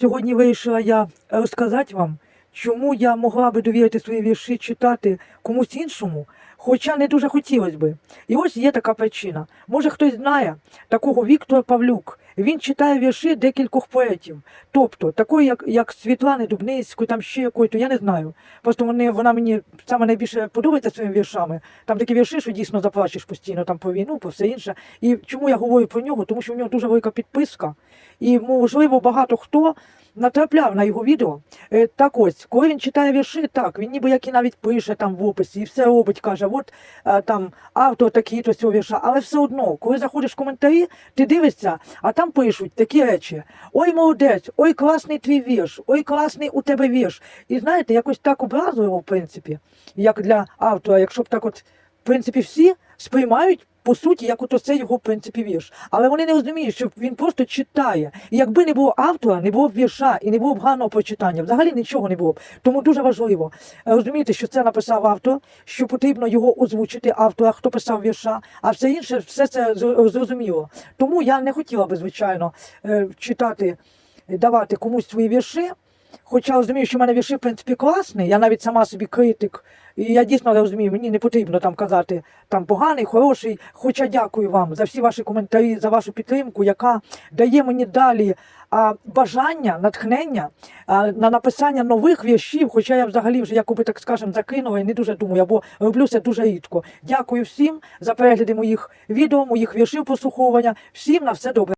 Сьогодні вирішила я розказати вам, чому я могла би довірити свої вірші читати комусь іншому, хоча не дуже хотілося би. І ось є така причина. Може хтось знає такого Віктора Павлюк. Він читає вірші декількох поетів. Тобто, такої, як, як Світлани Дубницької, там ще якої, то я не знаю. Просто вони, вона мені саме найбільше подобається своїми віршами. Там такі вірші, що дійсно заплачеш постійно там про війну, про все інше. І чому я говорю про нього? Тому що в нього дуже велика підписка. І, можливо, багато хто натрапляв на його відео. Е, Так ось, коли він читає вірші, так, він ніби як і навіть пише там в описі, і все робить, каже, от е, там автор такий-то цього вірша. Але все одно, коли заходиш в коментарі, ти дивишся, а там пишуть такі речі: ой, молодець, ой, класний твій вірш, ой, класний у тебе вірш. І знаєте, якось так образливо, в принципі, як для автора, якщо б так от, в принципі, всі сприймають. По суті, як ото це його в принципі вірш. Але вони не розуміють, що він просто читає. І якби не було автора, не було б вірша і не було б гарного прочитання. Взагалі нічого не було б. Тому дуже важливо е, розуміти, що це написав автор, що потрібно його озвучити автора, хто писав вірша, а все інше, все це зр- зрозуміло. Тому я не хотіла би, звичайно, е, читати, давати комусь свої вірші. Хоча розумію, що в мене вірші, в принципі, класні, я навіть сама собі критик, і я дійсно розумію, мені не потрібно там казати там поганий, хороший. Хоча дякую вам за всі ваші коментарі, за вашу підтримку, яка дає мені далі а, бажання, натхнення а, на написання нових віршів. Хоча я взагалі вже, якоби так скажемо, закинула і не дуже думаю, або роблю це дуже рідко. Дякую всім за перегляди моїх відео, моїх віршів прослуховування. Всім на все добре.